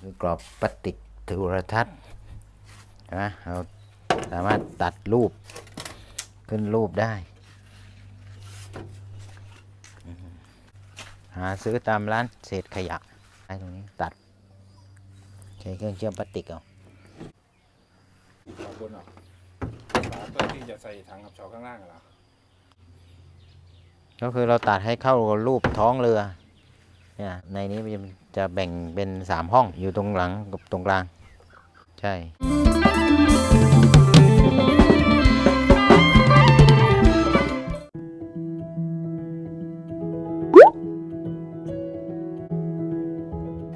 คือกรอบพลาสติกโทรทัศน์เห็นไหมเราสามารถตัดรูปขึ้นรูปได้ หาซื้อตามร้านเศษขยะไอ้ตรงนี้ตัด ใช้เครื่องเชื่อมพลาสติกเอาขอบคุณอะฝาเพื่อที่จะใส่ถังกับเฉาข้างล่างเหรอก็คือเราตัดให้เข้ากับรูปท้องเรือ เนี่ยในนี้มันจะแบ่งเป็นสามห้องอยู่ตรงหลังกับตรงกลาง ใช่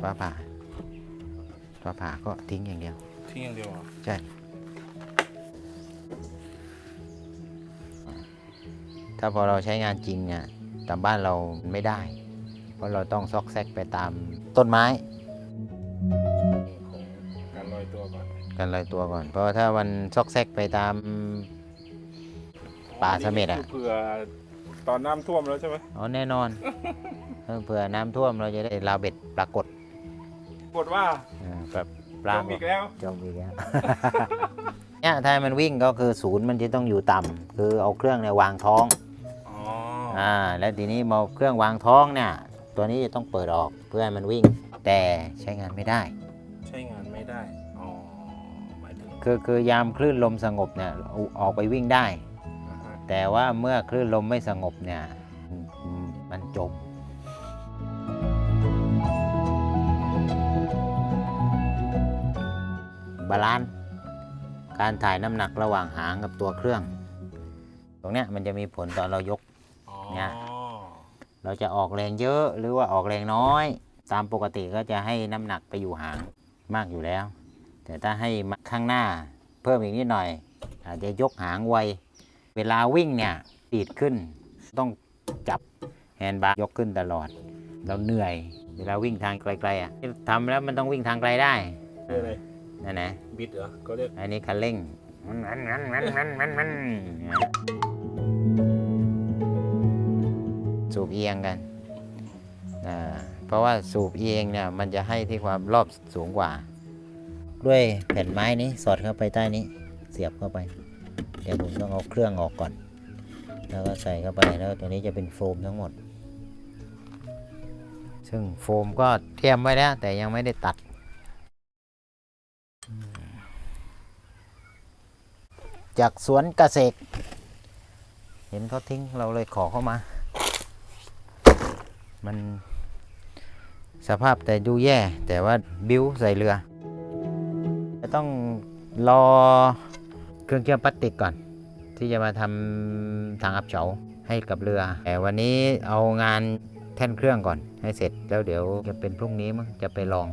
ฟ้าผ่าฟ้าผ่าก็ทิ้งอย่างเดียว ทิ้งอย่างเดียวเหรอใช่ถ้าพอเราใช้งานจริงเนี่ยตามบ้านเราไม่ได้ เพราะเราต้องซอกแซกไปตามต้นไม้ของการลอยตัวก่อนกันลอยตัวก่อน เพราะว่าถ้ามันซอกแซกไปตาม ป่าเสม็ดอะนี่คืเผื่อตอนน้ำท่วมแล้วใช่ไหมอ๋อแน่นอนเออเผื่อน้ำท่วมเราจะได้ราวเบ็ดปรากฏบทว่าเออแบบปลาจมอีกแล้ว จมอีกแล้ว เนี่ยถ้ามันวิ่งก็คือศูนย์มันจะต้องอยู่ต่ำคือเอาเครื่องเนี่ยวางท้อง อ๋อ อ่าแล้วทีนี้มาเครื่องวางท้องเนี่ย ตัวนี้จะต้องเปิดออกเพื่อให้มันวิ่ง แต่ใช้งานไม่ได้ ใช้งานไม่ได้ อ๋อ หมายถึงคือคือยามคลื่นลมสงบเนี่ยเอาออกไปวิ่งได้ อ่าฮะแต่ว่าเมื่อคลื่นลมไม่สงบเนี่ยอืมมันจม บาลานซ์การถ่ายน้ำหนักระหว่างหางกับตัวเครื่อง ตรงเนี้ยมันจะมีผลตอนเรายก อ๋อเนี่ย เราจะออกแรงเยอะหรือว่าออกแรงน้อย ตามปกติก็จะให้น้ำหนักไปอยู่หางมากอยู่แล้ว แต่ถ้าให้มาข้างหน้าเพิ่มอีกนิดหน่อย อาจจะยกหางไว เวลาวิ่งเนี่ยตีดขึ้น ต้องจับแฮนด์บาร์ยกขึ้นตลอด เราเหนื่อย เวลาวิ่งทางไกลๆอะทำแล้วมันต้องวิ่งทางไกลได้เรียกอะไรนั่นนะบิดเหรอก็เรียกอันนี้คันเร่งมันมันมันมันมันมัน สูบเอียงกันอ่าเพราะว่าสูบเอียงเนี่ยมันจะให้ที่ความรอบสูงกว่า ด้วยแผ่นไม้นี้สอดเข้าไปใต้นี้ เสียบเข้าไป เดี๋ยวผมต้องเอาเครื่องออกก่อน แล้วก็ใส่เข้าไปแล้วตัวนี้จะเป็นโฟมทั้งหมด ซึ่งโฟมก็เตรียมไว้แล้ว แต่ยังไม่ได้ตัดจากสวนเกษตร เห็นเขาทิ้งเราเลยขอเข้ามา มันสภาพแต่ดูแย่ แต่ว่าบิ้วใส่เรือจะต้องรอเครื่องเชื่อมพลาสติกก่อน ที่จะมาทำทางอับเฉาให้กับเรือ แต่วันนี้เอางานแท่นเครื่องก่อนให้เสร็จแล้วเดี๋ยวจะเป็นพรุ่งนี้มั้งจะไปลอง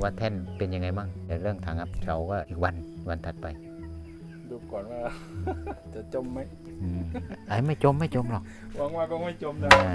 ว่าแท่นเป็นยังไงบ้างแต่เรื่องทางอับเฉาก็อีกวันวันถัดไป ดูก่อนว่า จะจมไหมอืมไอ้ไม่จมไม่จมหรอกหวังว่าก็ไม่จมนะอ่า